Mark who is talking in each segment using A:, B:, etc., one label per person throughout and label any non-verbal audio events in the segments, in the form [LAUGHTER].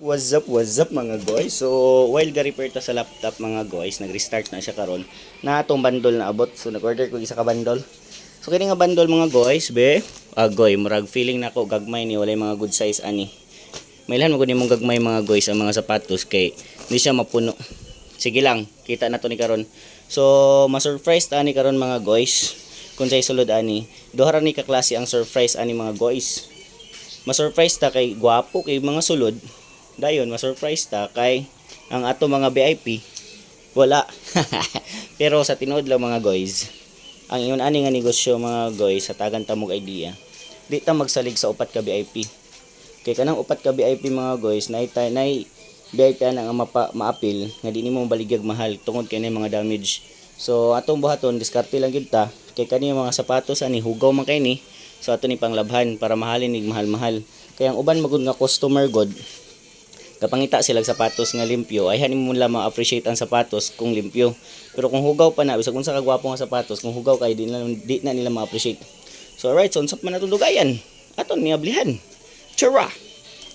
A: What's up, what's up mga guys? So, while ga-repair ta sa laptop mga guys, nag-restart na siya karon. Na atong bundle na abot. So, nag-order ko isa ka bundle. So, kini nga bundle mga guys, be, agoy, murag feeling na ko gagmay ni walay mga good size ani. Mailhan mo ko mong gagmay mga guys ang mga sapatos kay hindi siya mapuno. Sige lang, kita na to ni karon. So, ma-surprise ta ni karon mga guys. Kung say sulod ani, duha ni ka klase ang surprise ani mga guys. Ma-surprise ta kay gwapo kay mga sulod dayon ma-surprise ta kay ang ato mga VIP wala. [LAUGHS] Pero sa tinuod lang mga guys ang ingon ani nga negosyo mga guys sa tagan ta mog idea di ta magsalig sa upat ka VIP kay kanang upat ka VIP mga guys nay nay VIP na nga mapa, maapil nga di nimo baligyag mahal tungod kay mga damage. So atong buhaton diskarte lang gyud ta kay kani mga sapatos ani hugaw man kay ni so ato ni panglabhan para mahalin nig mahal-mahal. Kay ang uban magud nga customer god kapangita sila sapatos nga limpyo ay hanin mo lang ma-appreciate ang sapatos kung limpyo. Pero kung hugaw pa na bisag kung sa kagwapo nga sapatos kung hugaw kay di na, di na nila ma-appreciate. So alright so unsap man nato dugayan? Aton niablihan chara!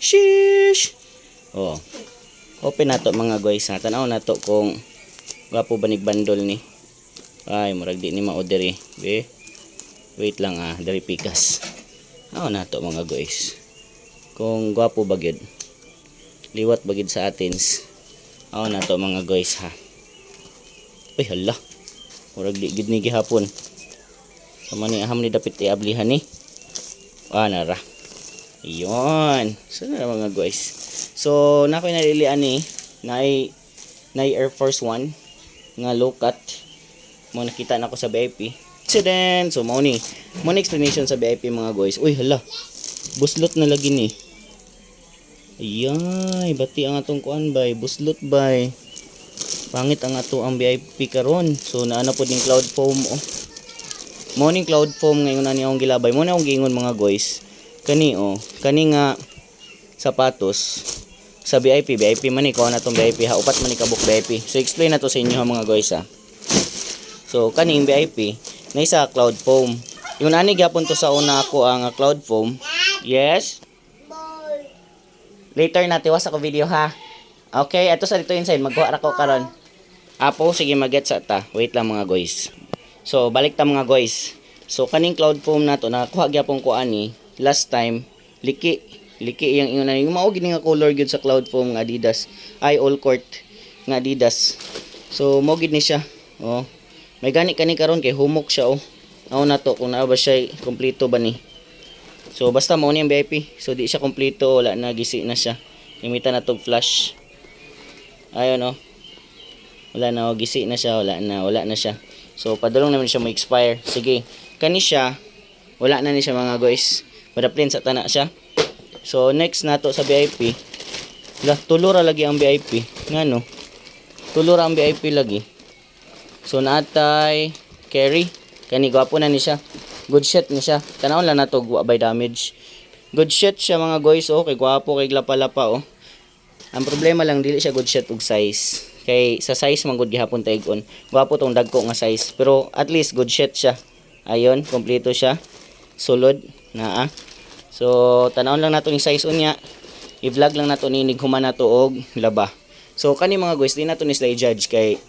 A: Shish oh open nato mga guys ha. Tanaw nato kung gwapo ba nig bandol ni. Ay murag di ni ma-order eh. Be wait lang ah dari pikas. Ako nato mga guys. Kung gwapo ba gyud liwat bagid sa atins ako na to mga guys ha uy hala murag di gid ni gihapon sama ni aham ni dapit iablihan ni ah nara iyon so na mga guys so nakoy nalilian ni nay nay Air Force One nga low cut mo nakita na ko sa VIP Accident! So, mo ni. Mo explanation sa VIP mga guys. Uy, hala. Buslot na lagi ni. Ayay, bati ang atong kuan bay, buslot bay. Pangit ang ato ang VIP karon. So naana pod ning cloud foam oh. Morning cloud foam ngayon na niya akong gilabay. Mo na akong giingon mga guys. Kani oh, kani nga sapatos sa VIP, VIP man ni ko na tong VIP ha. Upat man ni kabuk VIP. So explain na to sa inyo mga guys ha. So kaning VIP na isa cloud foam. Yung ani gyapon to sa una ako ang cloud foam. Yes. Later na tiwas ako video ha. Okay, ato sa dito inside magkuha ra ko karon. Apo sige mag-get sa ta. Wait lang mga guys. So balik ta mga guys. So kaning cloud foam na to nakakuha gyapon ko ani last time liki liki yang ingon na yung mao gini nga color gyud sa cloud foam nga Adidas ay all court nga Adidas. So mo gid ni siya. Oh. May gani kani karon kay humok siya oh. Ako na to kung naa ba siya kompleto ba ni. So basta mo ni ang VIP. So di siya kompleto, wala na gisi na siya. Limita na tog flash. Ayun oh. Wala na oh, gisi na siya, wala na, wala na siya. So padulong naman siya mo expire. Sige. Kani siya wala na ni siya mga guys. Madaplin sa tana siya. So next nato sa VIP. La tulura lagi ang VIP. Ngano? Tulura ang VIP lagi. So natay carry kani gwapo na ni siya. Good shot ni siya. Tanawon lang nato wa by damage. Good shot siya mga guys oh, kay gwapo kay lapa-lapa oh. Ang problema lang dili siya good shot og size. Kay sa size man gud gihapon taygon. Gwapo tong dagko nga size, pero at least good shot siya. Ayon, kompleto siya. Sulod naa. So tanawon lang nato ni size unya. I-vlog lang nato ni nighuman nato og laba. So kani mga guys, di nato ni sila i-judge kay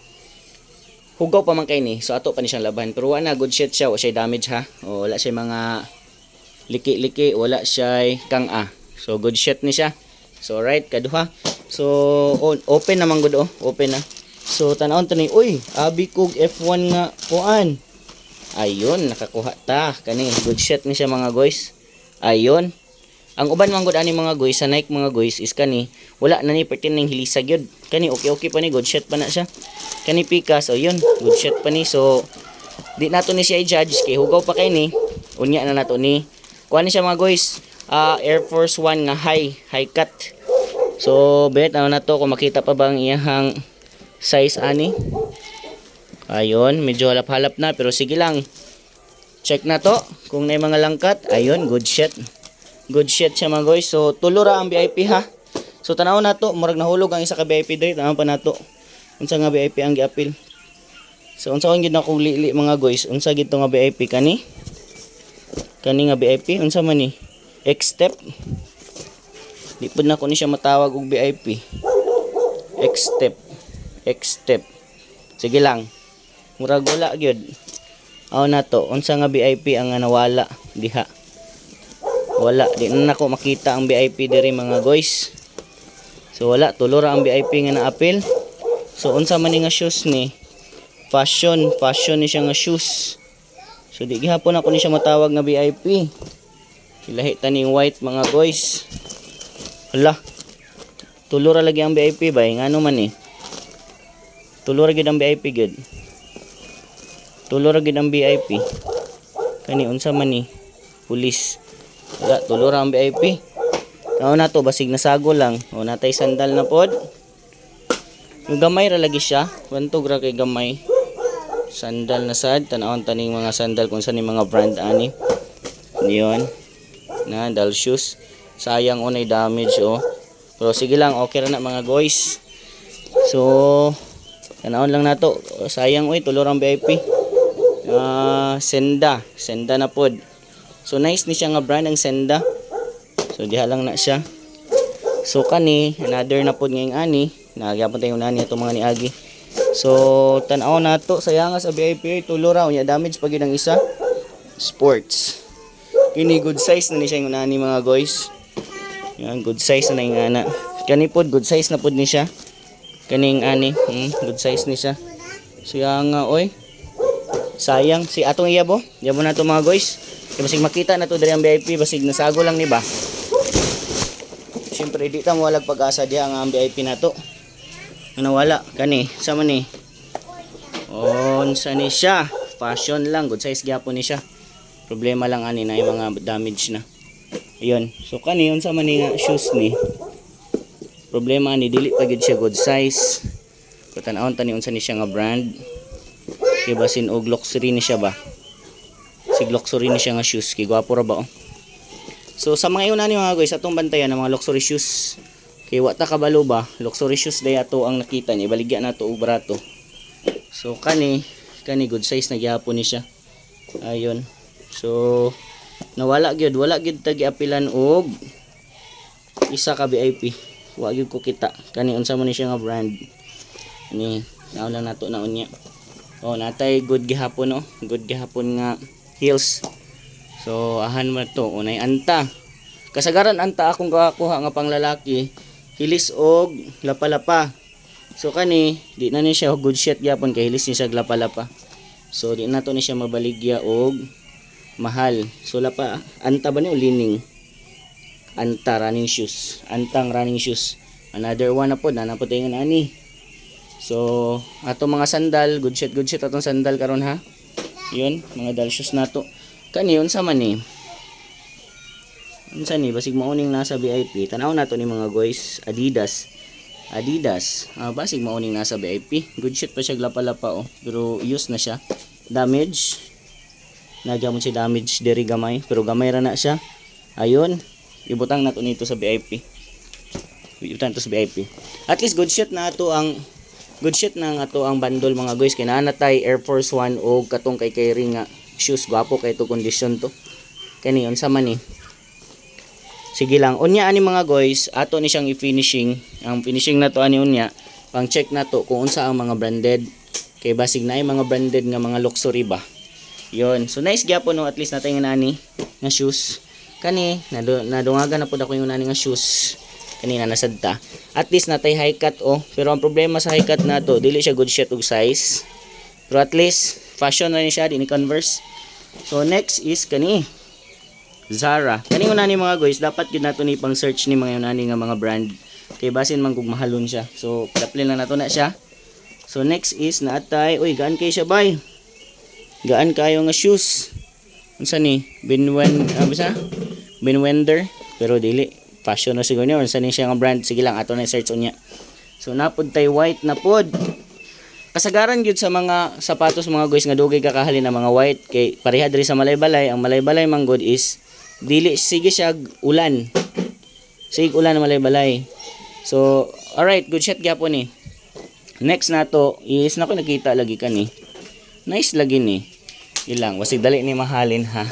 A: hugaw pa man kay ni so ato pa ni siyang laban pero wala na good shit siya wala siya damage ha? O wala siya mga liki-liki wala siya kang a so good shit ni siya. So right kaduha. So on, open naman good oh open na. So tanawon to ni uy abi kog F1 nga kuan. Ayun nakakuha ta kani. Good shit ni siya mga guys. Ayun ang uban man gud ani mga guys sa Nike mga guys is kani wala na ni pertin ning hilisag yun. Kani okay okay pa ni good shit pa na siya. Kani pikas o yun good shit pa ni. So di nato ni siya i-judge kay hugaw pa kay ni. Unya na nato ni. Kuha ni siya mga guys ah, Air Force One nga high high cut. So bet ano na to kung makita pa ba ang iyahang size ani. Ayun medyo halap-halap na pero sige lang. Check na to kung may mga langkat. Ayun good shit good shit siya mga guys so tulura ang VIP ha so tanaw na to murag nahulog ang isa ka VIP dre tanaw pa na to unsa nga VIP ang giapil so unsa kung gid na kong lili mga guys unsa gid nga VIP kani kani nga VIP unsa man ni X step Di pud na ko ni siya matawag og VIP. X step. X step. Sige lang. Murag wala gyud. Aw na to, unsa nga VIP ang nawala diha. Wala, di na nako makita ang VIP diri mga guys. So wala, tulo ra ang VIP nga na-appeal. So unsa man ni nga shoes ni? Fashion, fashion ni siya nga shoes. So di gihapon ako ni siya matawag nga VIP. Ilahi tani white mga guys. Hala. Tulo ra lagi ang VIP ba? Ngano man ni? Tulo ra gid ang VIP gid. Tulo ra gid ang VIP. Kani unsa man ni? Pulis. Wala, tulo ra ang VIP. Tao na to basig nasago lang. O natay sandal na pod. Yung gamay ra siya. Bantog ra kay gamay. Sandal na sad. Tanawon taning mga sandal kung saan yung mga brand ani. Yun. Na, dal shoes. Sayang unay damage oh. Pero sige lang, okay ra na mga guys. So, tanawon lang nato. Sayang oy, tulo ang VIP. Ah, Senda. Senda na pod. So nice ni siya nga brand ang Senda. So diha lang na siya. So kani another na pod ngayong ani. Nagyapon tayo nani ato mga niagi. So tan-aw na to sa VIP tulo ra unya damage pag ang isa. Sports. Kini good size na ni siya nani mga guys. Yan good size na yung ana. Kani pod good size na pod ni siya. Kaning ani, hmm, good size ni siya. Siya nga oy. Sayang si atong iyabo. Yabo na to mga guys. Kaya basig makita na to diri ang VIP basig nasago lang ni ba. Siyempre di ta walag pag-asa diha nga ang VIP na to. Ano wala kani sama ni. On sa ni siya. Fashion lang good size gyapon ni siya. Problema lang ani na yung mga damage na. Ayun. So kani unsa man ni nga shoes ni. Problema ni dili pa gid siya good size. Kutan-aon tani unsa ni siya nga brand. Kay basin og luxury ni siya ba. Sig luxury ni siya nga shoes. Kay gwapo ra ba oh. So sa mga iuna ni mga guys, atong bantayan ng mga luxury shoes. Kay wa ta kabalo ba, luxury shoes day ato ang nakita ni baligya na to og barato. So kani kani good size na gyapon ni siya. Ayun. So nawala gyud, wala gyud ta giapilan og isa ka VIP. Wa gyud ko kita. Kani unsa man ni siya nga brand. Ni naon lang nato na unya. Oh, natay good gihapon oh. Good gihapon nga heels. So ahan mo to unay anta. Kasagaran anta akong kakuha nga panglalaki. Hilis og lapalapa. So kani di na ni siya good shit gyapon kay hilis ni siya lapalapa. So di na to ni siya mabaligya og mahal. So lapa anta ba ni o lining? Anta running shoes. Antang running shoes. Another one na po na nga ani. So ato mga sandal, good shit good shit atong sandal karon ha. Yun, mga dal shoes nato. Kani unsa man ni? Unsa ni basig mauning nasa VIP. Tanaw nato ni mga guys, Adidas. Adidas. Ah, basig mauning nasa VIP. Good shit pa siya lapa-lapa oh. Pero use na siya. Damage. Nagya mo si damage diri gamay, pero gamay ra na siya. Ayun. Ibutang nato nito sa VIP. Ibutang to sa VIP. At least good shit na ato ang good shit na nga to ang bundle mga guys. Kay naa na tay Air Force 1 o katong kay kay nga shoes. Gwapo kay to condition to. Kani unsa man ni? Sige lang. Unya ani mga guys ato ni siyang i-finishing. Ang finishing na to ani unya pang check na to kung unsa ang mga branded. Kay basig na ay mga branded nga mga luxury ba. Yon so nice gyapon no? At least natay nga nani nga shoes. Kani nadu nadungagan na pud ako yung nani nga shoes kanina nasadta at least natay high cut oh. Pero ang problema sa high cut na to dili siya good shit og size. Pero at least fashion na ni siya di ni Converse. So next is kani Zara. Kani una ni mga guys dapat gyud nato ni pang search ni mga nani nga mga brand. Kay basin man kung mahalon siya. So daplin lang nato na siya. So next is naatay uy gaan kay siya bay. Gaan kayo nga shoes. Unsa ni? Binwen ano sa Binwender pero dili fashion na siguro niya unsa ni siya nga brand. Sige lang ato na search unya. So napod tay white na pod kasagaran gyud sa mga sapatos mga guys nga dugay kakahalin na mga white. Kay pareha diri sa Malaybalay. Ang Malaybalay man good is dili sige siya ulan. Sige ulan na Malaybalay. So alright good shot gyapon ni. Next nato is nako nakita lagi kani nice lagi ni. Ilang wasig dali ni mahalin ha.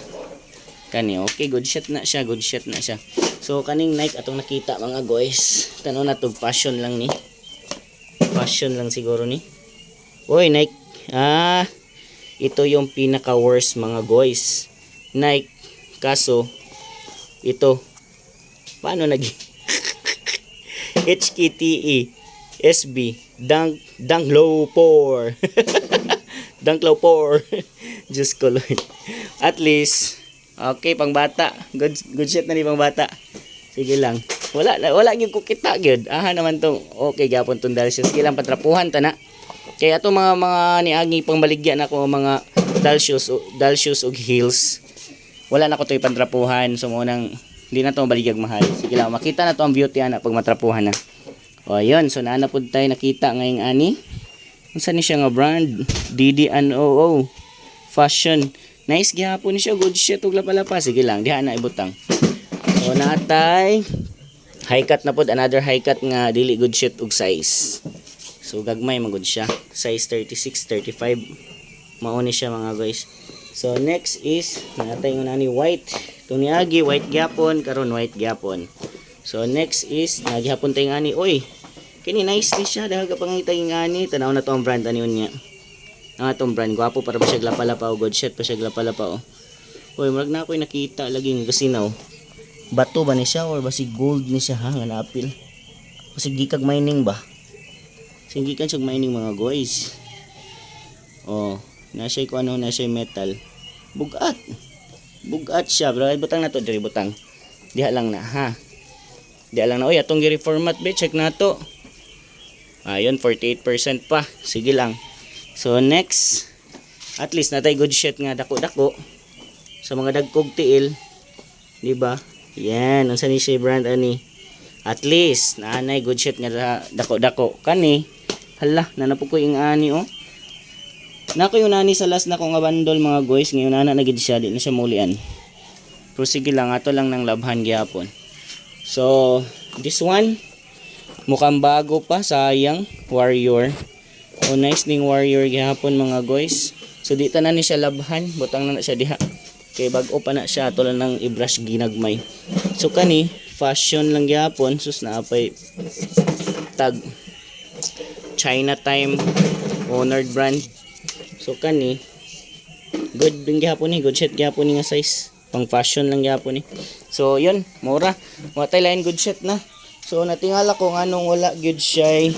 A: Kani okay good shot na siya good shot na siya So kaning Nike atong nakita mga guys. Tanaw na to fashion lang ni. Fashion lang siguro ni. Oy Nike. Ah, ito yung pinaka worst mga guys. Nike kaso ito paano nag [LAUGHS] HKTE SB Dang Dang Low Pour [LAUGHS] Dang Low Pour [LAUGHS] Diyos ko Lord At least Okay pang bata Good, good shit na ni pang bata Sige lang Wala wala gyud ko kita gyud. Aha naman to. Okay gyapon tong dahil sige lang patrapuhan ta na. Kaya ato mga mga niagi pangbaligya na ko mga dal shoes o- dal shoes ug heels. Wala na ko to ipantrapuhan so mo nang hindi na to baligyag mahal. Sige lang makita na to ang beauty ana pag matrapuhan na. O ayun, so naana pud tayo nakita ngayong ani. Unsa ni siya nga brand? DDNOO Fashion. Nice gyapon ni siya, good shit ug lapalapa. Sige lang, diha na ibutang. So natay high cut na pod another high cut nga dili good shit ug size. So gagmay magud siya. Size 36, 35. Mao ni siya mga guys. So next is natay nga ni white. Itong niagi white gyapon karon white gyapon. So next is naghapon tay nga ni oy. Kini nice ni siya dahil kapangitay nga ni tanaw na to ang brand ani unya. Ang atong brand gwapo para ba siya glapalapa o good shit pa siya glapalapa o. Oy, murag na ako'y nakita lagi nga kasinaw. Bato ba ni siya or basi gold ni siya ha nga naapil. Basi gikag mining ba? Sige kan siya mining mga guys. Oh, na siya ko ano na siya metal. Bugat. Bugat siya, bro. Ay, butang na to, diri butang. Diha lang na, ha. Diha lang na. Oy, atong gi-reformat be, check na to. Ayun, 48% pa. Sige lang. So, next. At least, natay good shit nga dako-dako. Sa mga dagkog tiil. Di ba? Yan, unsa ni siya brand ani? At least naanay good shit nga da- dako-dako kani. Hala, nanapog ko yung ani oh. Nako yung nani sa last na ko nga bandol mga guys, ngayon na na gid siya, di na siya mulian. Pero sige lang, ato lang ng labhan gyapon. So, this one mukhang bago pa, sayang, warrior. Oh, nice ning warrior gyapon mga guys. So, di ta na ni siya labhan, butang na na siya diha. Kay bag-o pa na siya, tulad ng i-brush ginagmay. So, kani, fashion lang gyapon, sus na apay tag China time honored brand. So, kani, good din gyapon ni, good shit gyapon ni nga size. Pang fashion lang gyapon ni. So, yun, mura. Mga tayo lain good shit na. So, natingala ko nga nung wala good siya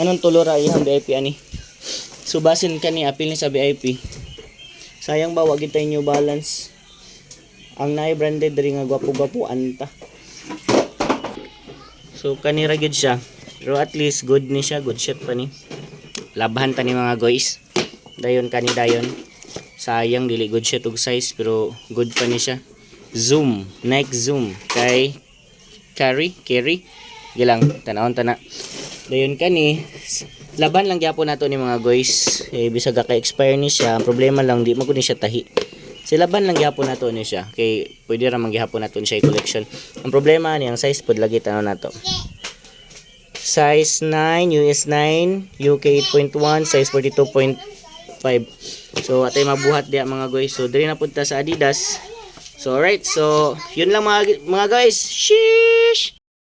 A: Anong tulo ra ihang VIP ani. So basin kani apil ni sa VIP. Sayang ba wag tayo new balance. Ang naay branded ring nga gwapo-gwapo anta. So kani ra gyud siya. Pero at least good ni siya, good shit pa ni. Labahan ta ni mga guys. Dayon kani dayon. Sayang dili good shit og size pero good pa ni siya. Zoom, Nike Zoom kay carry, carry. Gilang tanawon ta na. Dayon kani laban lang gyapon nato ni mga guys. Eh bisag ka expire ni siya. Ang problema lang di magud siya tahi. Si laban lang gyapon nato ni siya. Kay pwede ra man gyapon nato ni siya i-collection. Ang problema ni ang size pod lagi tanaw nato. Size 9, US 9, UK 8.1, size 42.5. So atay mabuhat diya mga guys. So diri na punta sa Adidas. So alright, so yun lang mga mga guys. Sheesh!